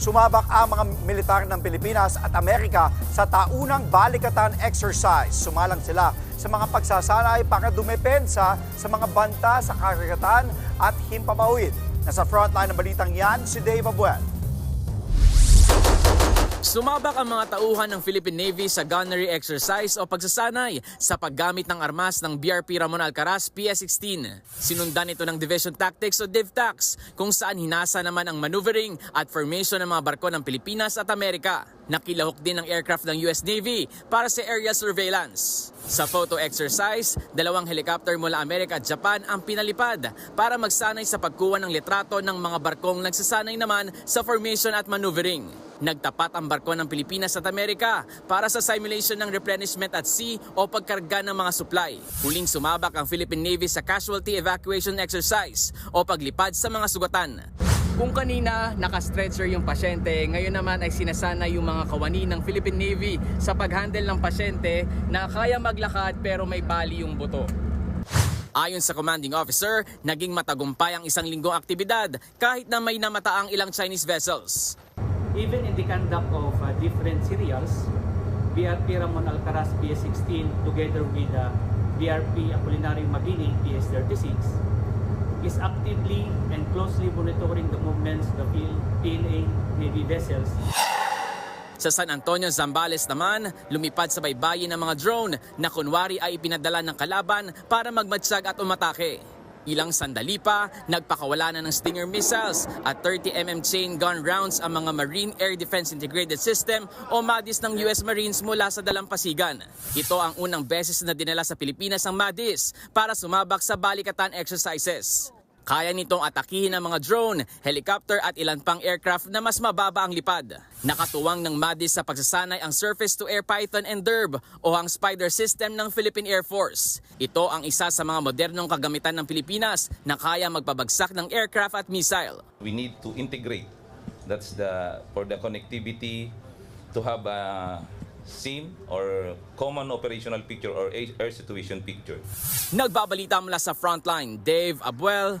Sumabak ang mga militar ng Pilipinas at Amerika sa taunang balikatan exercise. Sumalang sila sa mga pagsasanay para dumepensa sa mga banta sa karagatan at himpapawid. Nasa frontline ng balitang yan, si Dave Abuel. Sumabak ang mga tauhan ng Philippine Navy sa gunnery exercise o pagsasanay sa paggamit ng armas ng BRP Ramon Alcaraz PS-16. Sinundan ito ng Division Tactics o DivTacs kung saan hinasa naman ang maneuvering at formation ng mga barko ng Pilipinas at Amerika. Nakilahok din ng aircraft ng US Navy para sa aerial surveillance. Sa photo exercise, dalawang helicopter mula Amerika at Japan ang pinalipad para magsanay sa pagkuha ng litrato ng mga barkong nagsasanay naman sa formation at maneuvering. Nagtapat ang barko ng Pilipinas at Amerika para sa simulation ng replenishment at sea o pagkarga ng mga supply. Huling sumabak ang Philippine Navy sa casualty evacuation exercise o paglipad sa mga sugatan. Kung kanina nakastretcher yung pasyente, ngayon naman ay sinasana yung mga kawani ng Philippine Navy sa paghandle ng pasyente na kaya maglakad pero may bali yung buto. Ayon sa commanding officer, naging matagumpay ang isang linggong aktibidad kahit na may namataang ilang Chinese vessels. Even in the conduct of uh, different serials, BRP Ramon Alcaraz PS-16 together with uh, BRP Apolinario Mabini PS-36 is actively and closely monitoring the movements of the PLA Navy vessels Sa San Antonio, Zambales naman, lumipad sa baybayin ng mga drone na kunwari ay ipinadala ng kalaban para magmatsyag at umatake. Ilang sandali pa, nagpakawala na ng Stinger missiles at 30mm chain gun rounds ang mga Marine Air Defense Integrated System o MADIS ng US Marines mula sa dalampasigan. Ito ang unang beses na dinala sa Pilipinas ang MADIS para sumabak sa balikatan exercises. Kaya nitong atakihin ang mga drone, helicopter at ilan pang aircraft na mas mababa ang lipad. Nakatuwang ng MADIS sa pagsasanay ang Surface-to-Air Python and DERB o ang Spider system ng Philippine Air Force. Ito ang isa sa mga modernong kagamitan ng Pilipinas na kaya magpabagsak ng aircraft at missile. we need to integrate. That's the for the connectivity to have a SIM or common operational picture or air situation picture. Nagbabalita mula sa frontline, Dave Abuel,